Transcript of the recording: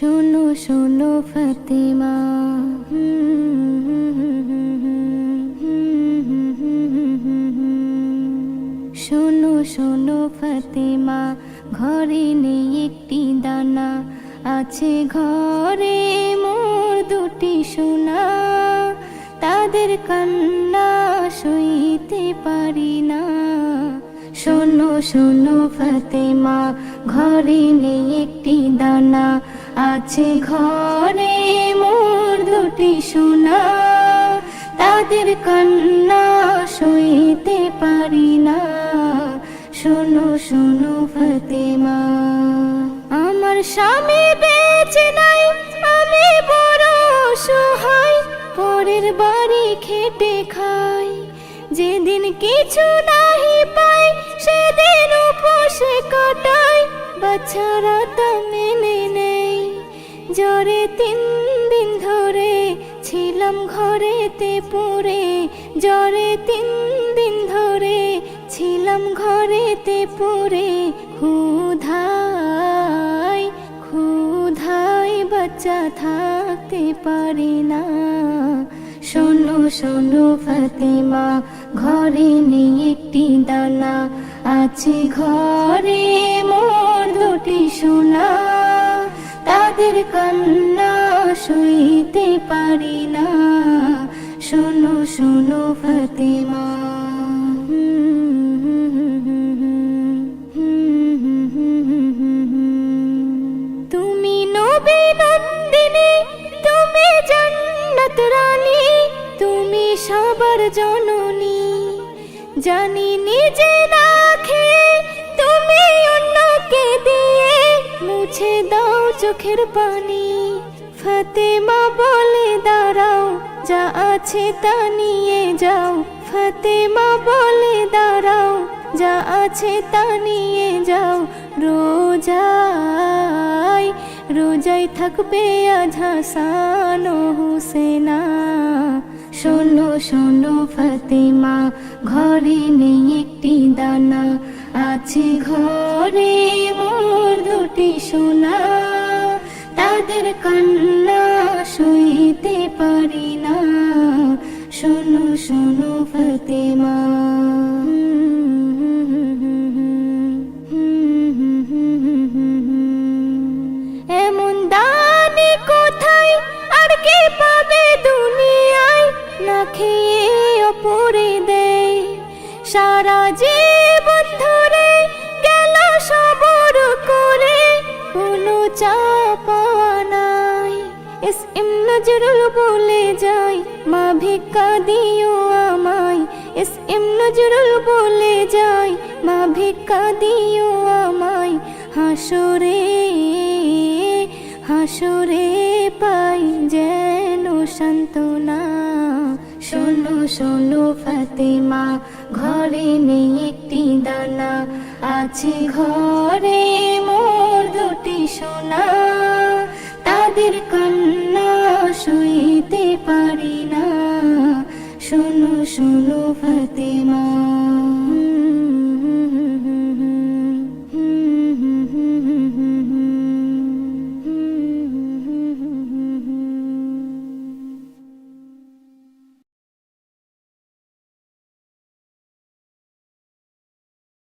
শোনো শোনো ফতেমা। শোনো শোনো ফতেমা, ঘরে নেই একটি দানা। আছে ঘরে মোর দুটি সোনা। তাদের কান্না সইতে পারি না। শোনো শোনো ফতেমা, ঘরে নেই একটি আছে ঘরে মোর দুটি সোনা। তাদের কান্না সইতে পারি না। শোনো শোনো ফতেমা, আমার স্বামী বেঁচে নাই, আমি বড় সহায় পরের বাড়ি খেটে খাই, যেদিন কিছু নাহি পাই, সেদিন উপসে কাটাই। বাচ্চারা তা মেনে জ্বরে তিন দিন ধরে ছিলাম ঘরেতে পড়ে। জ্বরে তিন দিন ধরে ছিলাম ঘরেতে পড়ে। ক্ষুধাই ক্ষুধাই বাচ্চা থাকতে পারি না। শোনো শোনো ফাতেমা, ঘরে নেই একটি দানা। আছে ঘরে মোর তাদের কান্না সইতে পারি না। শোনো শোনো ফাতেমা। তুমি নবী নন্দিনী, তুমি জান্নাত রানী, তুমি সবার জননী। জানি নিজে চোখের পানি। ফাতেমা বলে, দাঁড়াও, যা আছে তা নিয়ে যাও। ফাতেমা বলে, দাঁড়াও, যা আছে তা নিয়ে যাও। রোজাই রোজাই থাকবে ও হুসেনা। শোনো শোনো ফাতেমা, ঘরে নেই একটি দানা। আছে ঘরে মোর দুটি সোনা। তাদের কান্না সইতে পারি না। শোনো শোনো ফাতেমা। এস এম নজরুল বলে যাই, মা ভিক্ষা দিও আমায়। এস এম নজরুল বলে যাই, মা ভিক্ষা দিও আমায়। হাসরে হাসরে পাই যেন সান্ত্বনা। শোনো শোনো ফাতেমা, ঘরে নেই একটি দানা। আছে ঘরে মোর দুটি সোনা। তাদের কান্না শুইতে পারি না। শোনো শুনো ফাতেমা।